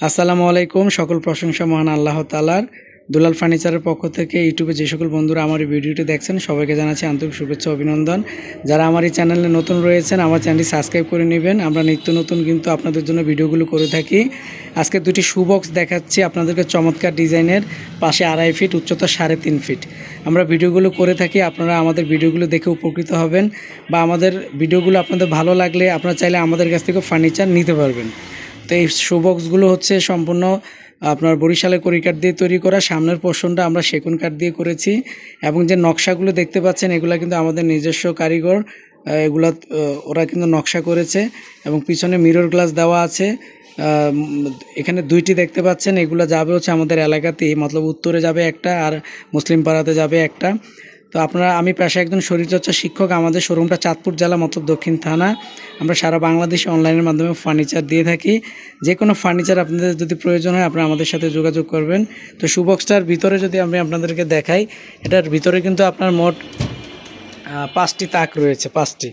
আসসালামু আলাইকুম, সকল প্রশংসা মহান আল্লাহ তালার দুলাল ফার্নিচারের পক্ষ থেকে ইউটিউবে যে সকল বন্ধুরা আমার এই ভিডিওটি দেখছেন, সবাইকে জানাচ্ছি আন্তরিক শুভেচ্ছা অভিনন্দন। যারা আমার এই চ্যানেলে নতুন রয়েছেন, আমার চ্যানেলটি সাবস্ক্রাইব করে নেবেন। আমরা নিত্য নতুন কিন্তু আপনাদের জন্য ভিডিওগুলো করে থাকি। আজকে দুটি শু বক্স দেখাচ্ছি আপনাদেরকে চমৎকার ডিজাইনের, পাশে আড়াই ফিট, উচ্চতা সাড়ে তিন ফিট। আমরা ভিডিওগুলো করে থাকি, আপনারা আমাদের ভিডিওগুলো দেখে উপকৃত হবেন বা আমাদের ভিডিওগুলো আপনাদের ভালো লাগলে আপনারা চাইলে আমাদের কাছ থেকে ফার্নিচার নিতে পারবেন। তো এই শোবক্সগুলো হচ্ছে সম্পূর্ণ, আপনার বরিশালের কড়ি কাঠ দিয়ে তৈরি করা। সামনের পোর্শনটা আমরা সেগুন কাঠ দিয়ে করেছি। এবং যে নকশাগুলো দেখতে পাচ্ছেন, এগুলো কিন্তু আমাদের নিজস্ব কারিগর। এগুলা ওরা কিন্তু নকশা করেছে। এবং পিছনে মিরর গ্লাস দেওয়া আছে। এখানে দুইটি দেখতে পাচ্ছেন। এগুলো যাবে হচ্ছে আমাদের এলাকাতেই। মতলব উত্তরে যাবে একটা আর মুসলিম পাড়াতে যাবে একটা। তো আপনারা, আমি পেশা একজন শরীরচর্চা শিক্ষক, আমাদের শোরুমটা চাঁদপুর জেলা মতলব দক্ষিণ থানা। আমরা সারা বাংলাদেশে অনলাইনের মাধ্যমে ফার্নিচার দিয়ে থাকি। যে কোনো ফার্নিচার আপনাদের যদি প্রয়োজন হয়, আপনারা আমাদের সাথে যোগাযোগ করবেন। তো সুবক্সটার ভিতরে যদি আমি আপনাদেরকে দেখাই, এটার ভিতরে কিন্তু আপনার মোট পাঁচটি তাক রয়েছে, পাঁচটি।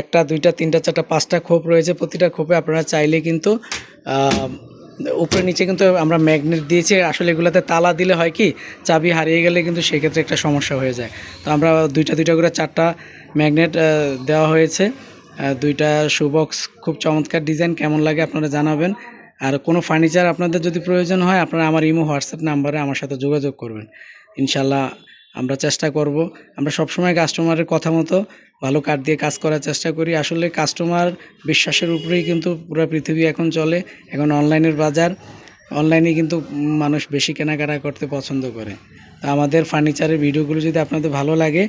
একটা, দুইটা, তিনটা, চারটা, পাঁচটা খোপ রয়েছে। প্রতিটা খোপে আপনারা চাইলে কিন্তু উপরে নিচে কিন্তু আমরা ম্যাগনেট দিয়েছি, আসলে এগুলোতে তালা দিলে হয় কি, চাবি হারিয়ে গেলে কিন্তু সেক্ষেত্রে একটা সমস্যা হয়ে যায়। তো আমরা দুইটা দুইটা করে চারটা ম্যাগনেট দেওয়া হয়েছে। দুইটা শুবক্স খুব চমৎকার ডিজাইন কেমন লাগে আপনারা জানাবেন। আর কোনো ফার্নিচার আপনাদের যদি প্রয়োজন হয়, আপনারা আমার ইমো, হোয়াটসঅ্যাপ নাম্বারে আমার সাথে যোগাযোগ করবেন। ইনশাল্লাহ আমরা চেষ্টা করব। আমরা সবসময় কাস্টমারের কথা মতো ভালো কাঠ দিয়ে কাজ করার চেষ্টা করি। আসলে কাস্টমার বিশ্বাসের উপরেই কিন্তু পুরো পৃথিবী এখন চলে। এখন অনলাইনের বাজার অনলাইনে কিন্তু মানুষ বেশি কেনাকাটা করতে পছন্দ করে। তা আমাদের ফার্নিচারের ভিডিওগুলো যদি আপনাদের ভালো লাগে,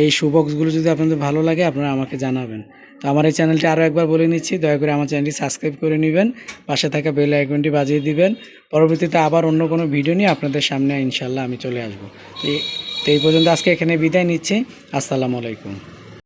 এই শুবক্সগুলো যদি আপনাদের ভালো লাগে, আপনারা আমাকে জানাবেন। তো আমার এই চ্যানেলটি আরও একবার বলে নিচ্ছি, দয়া করে আমার চ্যানেলটি সাবস্ক্রাইব করে নেবেন, পাশে থাকা বেল আইকনটি বাজিয়ে দিবেন। পরবর্তীতে আবার অন্য কোনো ভিডিও নিয়ে আপনাদের সামনে ইনশাল্লাহ আমি চলে আসব। তো এই পর্যন্ত আজকে এখানে বিদায় নিচ্ছি। আসসালামু আলাইকুম।